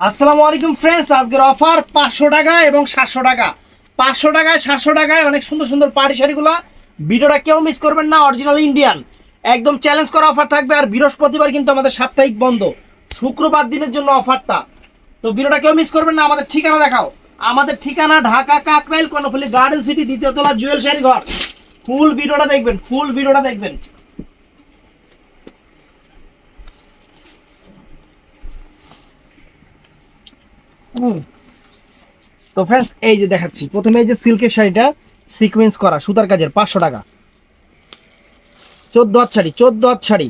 আসসালামু আলাইকুম ফ্রেন্ডস আজকের অফার পাঁচশো টাকা এবং সাতশো টাকা। পাঁচশো টাকায় সাতশো টাকায় অনেক সুন্দর সুন্দর পাড়ি শাড়িগুলো। ভিডিওটা কেউ মিস করবেন না অরিজিনাল ইন্ডিয়ান একদম চ্যালেঞ্জ করা অফার থাকবে আর বৃহস্পতিবার কিন্তু আমাদের সাপ্তাহিক বন্ধ। শুক্রবার দিনের জন্য অফারটা তো ভিডিওটা কেউ মিস করবেন না, আমাদের ঠিকানা দেখাও। আমাদের ঠিকানা ঢাকা কাকরাইল কর্ণফুলি গার্ডেন সিটি দ্বিতীয় তলা জুয়েল শাড়ি ঘর ফুল ভিডিওটা দেখবেন ফুল ভিডিওটা দেখবেন। তো ফ্রেন্ডস এই যে দেখাচ্ছি, প্রথমে এই যে সিল্কের শাড়িটা সিকোয়েন্স করা, সুতার কাজের, পাঁচশো টাকা। চোদ্দ হাত শাড়ি, চোদ্দ হাত শাড়ি,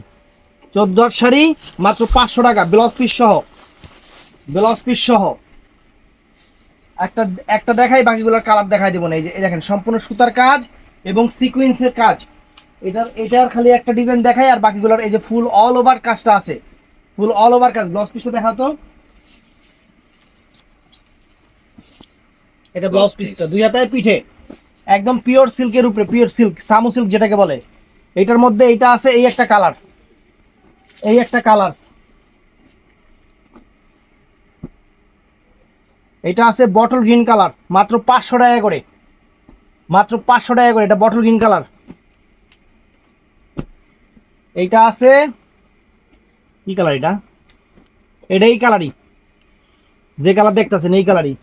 চোদ্দ হাত শাড়ি, মাত্র পাঁচশো টাকা ব্লাউজ পিস সহ ব্লাউজ পিস সহ। একটা একটা দেখাই, বাকিগুলোর কালার দেখাই দেবো না। এই যে দেখেন, সম্পূর্ণ সুতার কাজ এবং সিকোয়েন্সের কাজ। এটার এটার খালি একটা ডিজাইন দেখাই, আর বাকিগুলোর এই যে ফুল অল ওভার কাজটা আছে। ফুল অল ওভার কাজ ব্লাউজ পিসটা দেখাও এটা ব্লাউজ পিসটা দুই হাতায় পিঠে। একদম পিওর সিল্কের উপরে পিওর সিল্ক সামু সিল্ক যেটাকে বলে। এটার মধ্যে এইটা আছে এই একটা কালার এই একটা কালার এটা আছে বটল গ্রিন কালার মাত্র পাঁচশো টাকা করে। মাত্র পাঁচশো টাকা করে এটা বটল গ্রিন কালার এইটা আছে কি কালার এটা? এটা এই কালারই যে কালার দেখতেছেন এই কালারই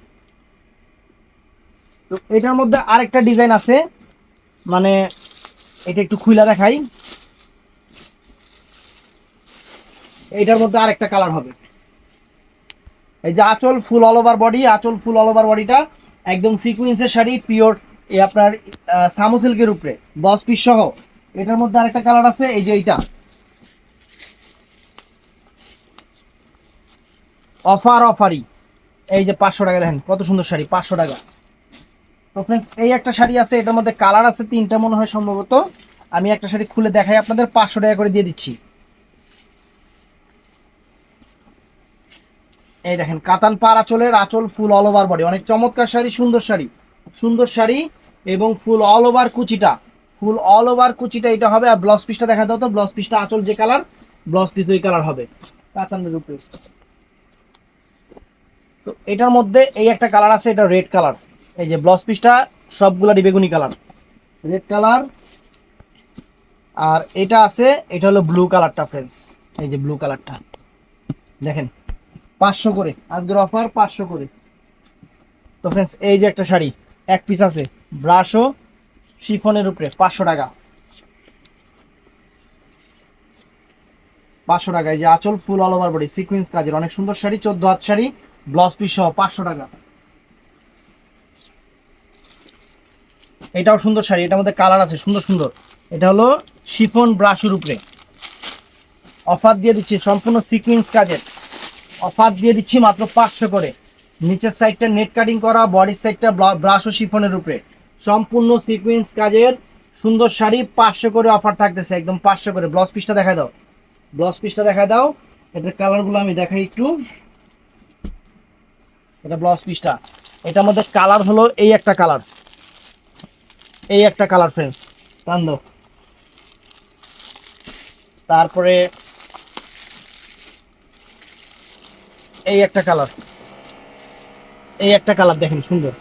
তো এটার মধ্যে আরেকটা ডিজাইন আছে। মানে এটা একটু খুইলা দেখাই। এইটার মধ্যে আরেকটা কালার হবে। এই যে আঁচল ফুল অল ওভার বডি আঁচল ফুল অল ওভার বডিটা একদম সিকুয়েন্সের শাড়ি পিওর এই আপনার সামো সিল্কের উপরে বস পিস সহ। এটার মধ্যে আরেকটা কালার আছে, এই যে এইটা। অফার, অফারই। এই যে পাঁচশো টাকা দেখেন, কত সুন্দর শাড়ি, পাঁচশো টাকা। তো ফ্রেন্ডস এই একটা শাড়ি আছে, এটার মধ্যে কালার আছে তিনটা মনে হয় সম্ভবত। আমি একটা শাড়ি খুলে দেখাই আপনাদের, পাঁচশো টাকা করে দিয়ে দিচ্ছি। এই দেখেন, কাতান পাড় আঁচলের আঁচল ফুল অল ওভার বডি অনেক চমৎকার শাড়ি, সুন্দর শাড়ি। সুন্দর শাড়ি এবং ফুল অল ওভার কুচিটা। ফুল অল ওভার কুচিটা এটা হবে, আর ব্লাউজ পিসটা দেখা দাও তো ব্লাউজ পিসটা আঁচল যে কালার ব্লাউজ পিস ওই কালার হবে। কাতানের উপরে। তো এটার মধ্যে এই একটা কালার আছে, এটা রেড কালার এই যে ব্লাউজ পিসটা সবগুলা বেগুনি কালার রেড কালার আর এটা আছে, এটা হলো ব্লু কালারটা ফ্রেন্ডস এই যে ব্লু কালারটা দেখেন, পাঁচশো করে, আজকের অফার পাঁচশো করে। তো ফ্রেন্ডস এই যে একটা শাড়ি, এক পিস আছে ব্রাশও শিফনের উপরে, পাঁচশো টাকা। পাঁচশো টাকা, এই যে আঁচল full all over body sequence কাজের, অনেক সুন্দর শাড়ি, চোদ্দ হাত শাড়ি ব্লাউজ পিস সহ পাঁচশো টাকা। এটাও সুন্দর শাড়ি, এটার মধ্যে কালার আছে, সুন্দর সুন্দর। এটা হলো শিফন ব্রাশের উপরে। অফার দিয়ে দিচ্ছি, সম্পূর্ণ সিকুয়েন্স কাজের। অফার দিয়ে দিচ্ছি মাত্র পাঁচশো করে। নিচের সাইডটা নেট কাটিং করা বডির সাইডটা ব্রাশ ও শিফনের উপরে। সম্পূর্ণ সিকুয়েন্স কাজের সুন্দর শাড়ি, পাঁচশো করে অফার থাকতেছে, একদম পাঁচশো করে। ব্লাউজ পিসটা দেখা দাও। ব্লাউজ পিসটা দেখা দাও। এটার কালারগুলো আমি দেখাই একটু। এটা ব্লাউজ পিসটা এটার মধ্যে কালার হলো এই একটা কালার এই একটা কালার ফ্রেন্স টান দাও তারপরে এই একটা কালার এই একটা কালার দেখেন, সুন্দর।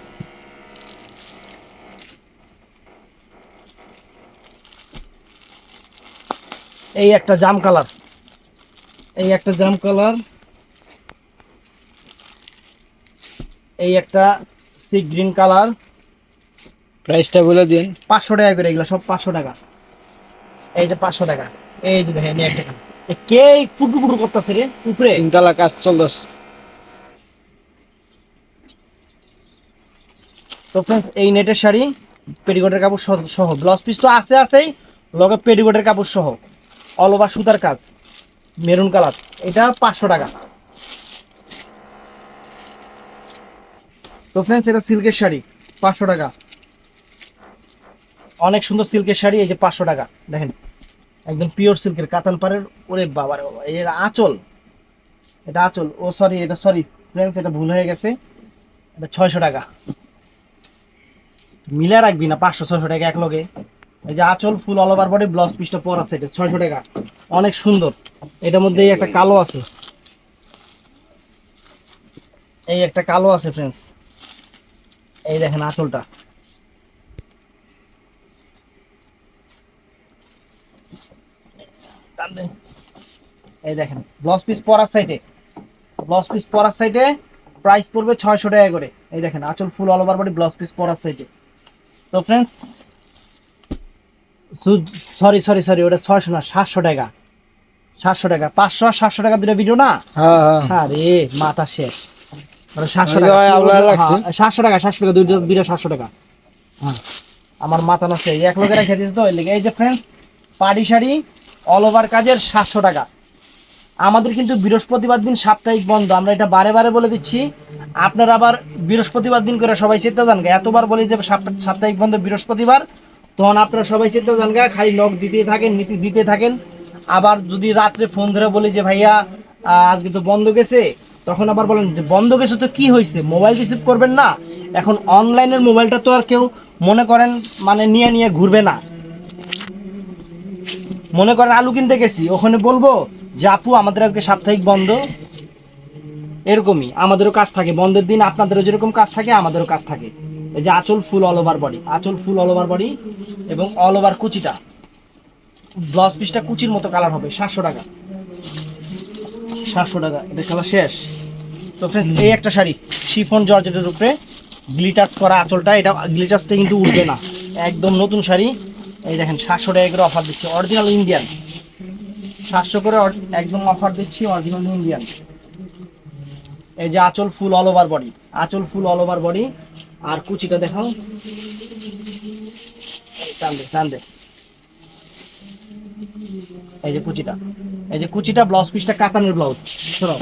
এই একটা জাম কালার এই একটা জাম কালার এই একটা সি গ্রিন কালার প্রাইসটা বলে দিন। পাঁচশো টাকা করে এগুলো সব পাঁচশো টাকা। এই যে পাঁচশো টাকা এই যে দেখেন এই একটা এ কে পুটু পুটু করতেছে রে? উপরে। তিনতলা কাজ চলতেছে। তো ফ্রেন্ডস এই নেটের শাড়ি পেটিকোটের কাপড় সহ- সহ। ব্লাউজ পিস তো আছে আছেই লগে পেটিকোটের কাপড় সহ। অল ওভার সুতার কাজ মেরুন কালার এটা পাঁচশো টাকা। তো ফ্রেন্ডস এটা সিল্কের শাড়ি পাঁচশো টাকা। অনেক সুন্দর সিল্কের শাড়ি, এই যে পাঁচশো টাকা, দেখেন। একদম পিওর সিল্কের কাতান পাড়ের, ওরে বাবা রে বাবা যে আঁচল। এটা আঁচল, ও সরি এটা সরি ফ্রেন্ডস এটা ভুল হয়ে গেছে। এটা ছয়শো টাকা। মিলে রাখবি না, পাঁচশো, ছয়শো টাকা এক লগে এই যে আঁচল full all over body blouse পিসটা পর আছে, এটা ছয়শো টাকা। অনেক সুন্দর। এটার মধ্যে একটা কালো আছে। এই একটা কালো আছে ফ্রেন্ডস এই দেখেন আঁচলটা। এই দেখেন ব্লাউজ পিস পরার সাইডে ব্লাউজ পিস পরার সাইডে প্রাইস পড়বে ছয়শো টাকা করে। এই দেখেন আঁচল full all over body blouse piece পরার সাইডে তো ফ্রেন্ডস সরি সরি সরি ওটা ছয়শো না সাতশো টাকা। সাতশো টাকা পাঁচশো আর সাতশো টাকা দুটো ভিডিও না? হ্যাঁ হ্যাঁ। আরে মাথা শেষ। সাতশো টাকা। হ্যাঁ, সাতশো টাকা সাতশো টাকা দুইটা সাতশো টাকা। হ্যাঁ আমার মাথা নষ্ট এক লোকের রেখে দিয়েছে তো এই এই যে ফ্রেন্ডস পাড়ি শাড়ি অল ওভার কাজের সাতশো টাকা। আমাদের কিন্তু বৃহস্পতিবার দিন সাপ্তাহিক বন্ধ। আমরা এটা বারে বারে বলে দিচ্ছি। আপনারা আবার বৃহস্পতিবার দিন করে সবাই চিন্তা জান গা। এতবার বলি যে সাপ- সাপ্তাহিক বন্ধ বৃহস্পতিবার তখন আপনারা সবাই চিন্তা জান গা, খালি নখ দিতেই থাকেন নীতি দিতে থাকেন। আবার যদি রাত্রে ফোন ধরে বলি যে ভাইয়া আজকে তো বন্ধ গেছে। তখন আবার বলেন যে বন্ধ গেছে তো কি হয়েছে? মোবাইল রিসিভ করবেন না? এখন অনলাইনের মোবাইলটা তো আর কেউ মনে করেন মানে নিয়ে নিয়ে ঘুরবে না। মনে করেন আলু কিনতে গেছি ওখানে বলব যে আপু আমাদের আজকে সাপ্তাহিক বন্ধ। এরকমই আমাদেরও কাজ থাকে। বন্ধের দিন আপনাদেরও যেরকম কাজ থাকে আমাদেরও কাজ থাকে। এই যে আঁচল ফুল অল ওভার বডি আঁচল ফুল অল ওভার বডি এবং অল ওভার কুচিটা। ব্লাউজ পিসটা কুচির মতো কালার হবে সাতশো টাকা। সাতশো টাকা এটা কালার শেষ। তো ফ্রেন্ডস এই একটা শাড়ি শিফন জর্জেটের উপরে গ্লিটার্স করা আঁচলটা এটা গ্লিটার্সটা কিন্তু উঠবে না। একদম নতুন শাড়ি। এই দেখেন সাতশো টাকা করে অফার দিচ্ছে। অরিজিনাল ইন্ডিয়ান সাতশো করে একদম অফার দিচ্ছি অরিজিনাল ইন্ডিয়ান এই যে আঁচল ফুল অল ওভার বডি আঁচল ফুল অল ওভার বডি আর কুচিটা দেখাও। টান দে টান দে। এই যে কুচিটা, এই যে কুচিটা ব্লাউজ পিসটা কাতানের ব্লাউজ শোনো।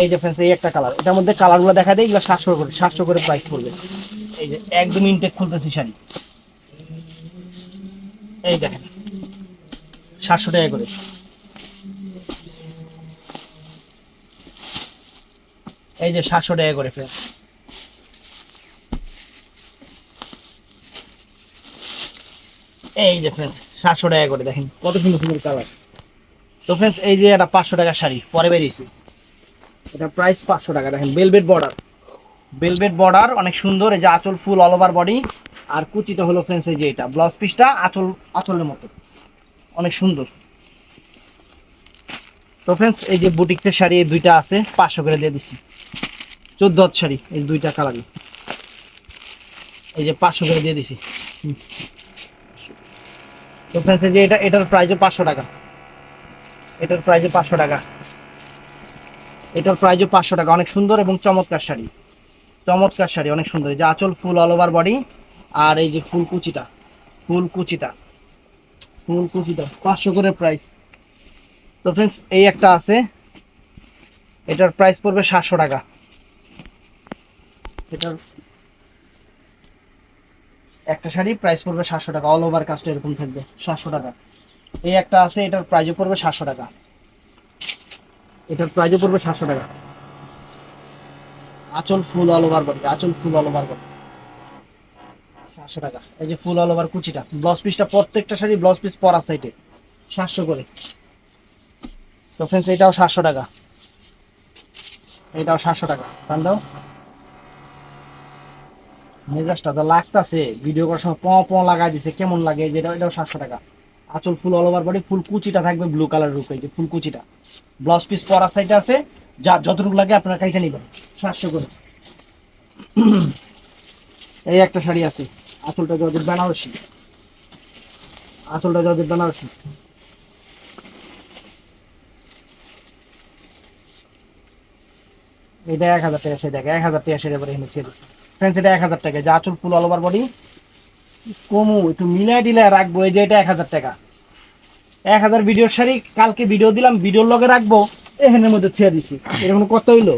এই যে ফ্রেন্ডস এই একটা কালার এটার মধ্যে কালারগুলো দেখা দেয় এগুলো সাতশো করে সাতশো করে প্রাইস পড়বে। এই যে একদম ইনটেক খুলতেছি শাড়ি। এই দেখেন। সাতশো টাকা করে। এই যে সাতশো টাকা করে ফ্রেন্ডস এই যে ফ্রেন্ডস সাতশো টাকা করে, দেখেন কত সুন্দর সুন্দর কালার তো ফ্রেন্ডস এই যে একটা পাঁচশো টাকার শাড়ি, পরে বেরিয়েছে। এটা প্রাইস পাঁচশো টাকা, দেখেন বেলভেট বর্ডার বেলভেট বর্ডার অনেক সুন্দর, এই যে আঁচল ফুল অল ওভার বডি আর কুচিটা হলো ফ্রেন্ডস এই যে এটা ব্লাউজ পিসটা আঁচল, আঁচলের মতো। অনেক সুন্দর। তো ফ্রেন্ডস এই যে বুটিক্সের শাড়ি, এই দুইটা আছে, পাঁচশো করে দিয়ে দিছি। চোদ্দ হাত শাড়ি, এই দুইটা কালারই এই যে পাঁচশো করে দিয়ে দিছি। তো ফ্রেন্ডস এই যে এটা, এটার প্রাইসও পাঁচশো টাকা। এটার প্রাইসও পাঁচশো টাকা। এটার প্রাইসও পাঁচশো টাকা। অনেক সুন্দর এবং চমৎকার শাড়ি। চমৎকার শাড়ি, অনেক সুন্দর। এই যে আঁচল ফুল অল ওভার বডি আর এই যে ফুল কুচিটা ফুল কুচিটা। ফুল কুচিটা, পাঁচশো করে প্রাইস তো ফ্রেন্ডস এই একটা আছে। এটার প্রাইস পড়বে সাতশো টাকা। এটার একটা শাড়ি প্রাইস পড়বে সাতশো টাকা। অল ওভার কাজটা এরকম থাকবে, সাতশো টাকা। এই একটা আছে, এটার প্রাইসও পড়বে সাতশো টাকা। এটার প্রাইসও পড়বে সাতশো টাকা। আঁচল ফুল অল ওভার বডি আঁচল ফুল অল ওভার বডি সাতশো টাকা। এই যে ফুল অল ওভার কুচিটা ব্লাউজ পিসটা প্রত্যেকটা শাড়ি ব্লাউজ পিস পরা সাইডে সাতশো করে। তো ফ্রেন্ডস এটাও সাতশো টাকা। এটাও সাতশো টাকা। টান দাও। মেজাজটা যা লাগতাছে ভিডিও করার সময় প প লাগাই দিছে, কেমন লাগে? যেটা, এটাও সাতশো টাকা। আঁচল full all over body full কুচিটা থাকবে ব্লু কালারের এই যে ফুল কুচিটা। ব্লাউজ পিস পরা সাইডে আছে, যা, যতটুকু লাগে আপনারা কাইটা নিবেন, সাতশো করে। এই একটা শাড়ি আছে। আঁচলটা জর্জের বেনারসি। আঁচলটা জর্জের বেনারসি। এটা এক হাজার টাকা, সে দেখে এক হাজার টাকা সেটা এখানে ছেড়ে দিচ্ছে ফ্রেন্ডস এটা এক হাজার টাকা। যা আঁচল ফুল অল ওভার বডি কমু, একটু মিলাই টিলাই রাখব। এই যে এটা এক হাজার টাকা। এক হাজার ভিডিওর শাড়ি কালকে ভিডিও দিলাম ভিডিওর লগে রাখব, এখানের মধ্যে থুয়ে দিছি। এরকম কত হইল?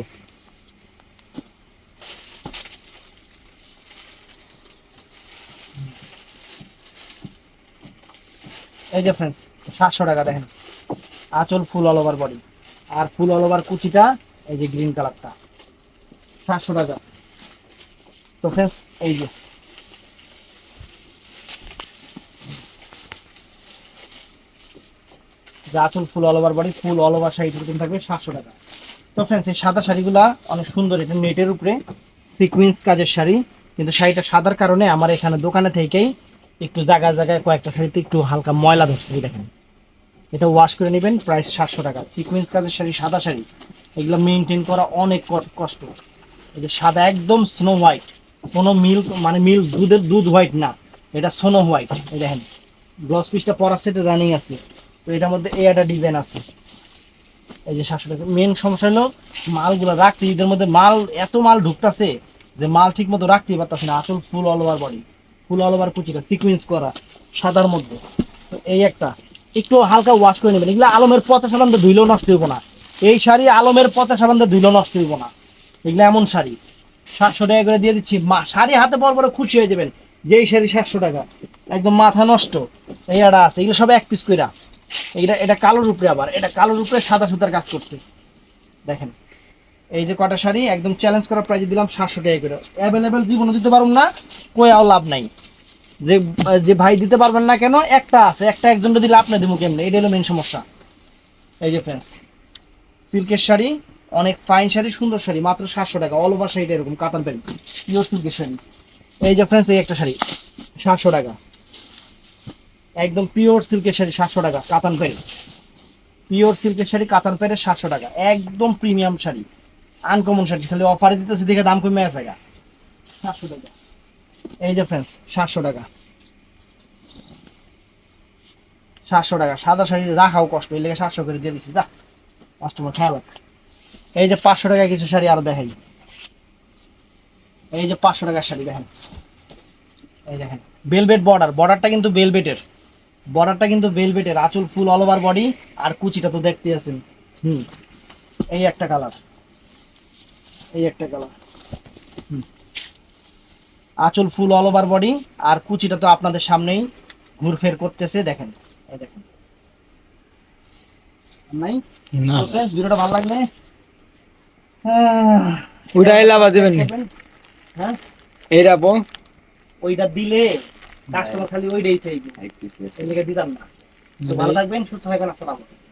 এই যে ফ্রেন্ডস সাতশো টাকা দেখেন। আঁচল ফুল অল ওভার বডি আর ফুল অল ওভার কুচিটা, এই যে গ্রিন কালারটা সাতশো টাকা। তো ফ্রেন্ডস এই যে। যে আঁচল full all over body full all over side এরকম থাকবে সাতশো টাকা। তো ফ্রেন্ডস এই সাদা শাড়িগুলা অনেক সুন্দর, এটা নেটের উপরে। সিকুয়েন্স কাজের শাড়ি। কিন্তু শাড়িটা সাদার কারণে আমার এখানে দোকানে থেকেই একটু জায়গায় জায়গায় কয়েকটা শাড়িতে একটু হালকা ময়লা ধরছে দেখেন। এটা ওয়াশ করে নেবেন প্রাইস সাতশো টাকা। সিকুয়েন্স কাজের শাড়ি, সাদা শাড়ি, এগুলো মেনটেন করা অনেক কষ্ট। এই যে সাদা একদম স্নো হোয়াইট কোনো মিল্ক মানে মিল্ক দুধের দুধ হোয়াইট না, এটা স্নো হোয়াইট এই দেখেন। গ্লস পিসটা পরা সেটে রানিং আছে। তো এটার মধ্যে এই একটা ডিজাইন আছে। এই যে সাতশো টাকা। মেন সমস্যা হলো, মালগুলো রাখতে ঈদের মধ্যে মাল এত মাল ঢুকতাছে যে মাল ঠিক মতো রাখতেই পারতাছে না আসল full all over body full all over কুচিটা সিকুয়েন্স করা, সাদার মধ্যে। তো এই একটা। একটু হালকা ওয়াশ করে নেবেন। এগুলো আলমের পচা সাবান দিয়ে ধুইলেও নষ্ট হইব না। এই শাড়ি আলমের পচা সাবান দিয়ে ধুইলেও নষ্ট হইব না। এগুলো এমন শাড়ি। সাতশো টাকা করে দিয়ে দিচ্ছি। মা, শাড়ি হাতে পর পরে খুশি হয়ে যাবেন। যে এই শাড়ি সাতশো টাকা। একদম মাথা নষ্ট। এই একটা আছে। এগুলো সব এক পিস কইরা। এটা এটা কালোর উপরে আবার। এটা কালোর উপরে সাদা সুতার কাজ করছে। দেখেন। এই যে কটা শাড়ি, একদম চ্যালেঞ্জ করার প্রাইজে দিলাম সাতশো টাকা করে। অ্যাভেলেবেল জীবনে দিতে পারুন না কোয়াও লাভ নাই। যে যে ভাই দিতে পারবেন না কেন, একটা আছে, একটা একজন একজনটা দিলে আপনি দিব কেমনে? এটা হলো মেন সমস্যা। এই যে ফ্রেন্ডস সিল্কের শাড়ি, অনেক ফাইন শাড়ি, সুন্দর শাড়ি, মাত্র সাতশো টাকা অল ওভার শাড়িটা এরকম কাতান পেন পিওর সিল্কের শাড়ি। এই যে ফ্রেন্ডস এই একটা শাড়ি, সাতশো টাকা। একদম পিওর সিল্কের শাড়ি, সাতশো টাকা কাতান পেন পিওর সিল্কের শাড়ি কাতান পেরে সাতশো টাকা, একদম প্রিমিয়াম শাড়ি। আনকমন শাড়ি খালি অফারে দিতেছে, দেখে দাম কমে আছে গা। সাতশো টাকা। এই যে ফ্রেন্ডস সাতশো টাকা। সাতশো টাকা, সাদা শাড়ি রাখাও কষ্ট, এই লেগে সাতশো করে দিয়ে দিচ্ছি যা। কাস্টমার খেয়াল। এই যে পাঁচশো টাকা কিছু শাড়ি আরও দেখাই। এই যে পাঁচশো টাকার শাড়ি দেখেন। এই দেখেন বেলভেট বর্ডার বর্ডারটা কিন্তু বেলভেটের বর্ডারটা কিন্তু বেলভেটের আঁচল ফুল অল ওভার বডি আর কুচিটা তো দেখতে আছেন। হুম, এই একটা কালার এই একটা কালার। আঁচল ফুল অল ওভার বডি আর কুচিটা তো আপনাদের সামনেই ঘুরফের করতেছে দেখেন। এই দেখেন। নাই? ভিডিওটা ভালো লাগলে? আহ, উঠাই লাভা দেবেন হ্যাঁ? এইটা পো ওইটা দিলে কাস্টমার খালি ওইটাই চাইবে। লেগে দিতাম না। তো ভালো থাকবেন সুস্থ থাকবেন আসসালামু আলাইকুম।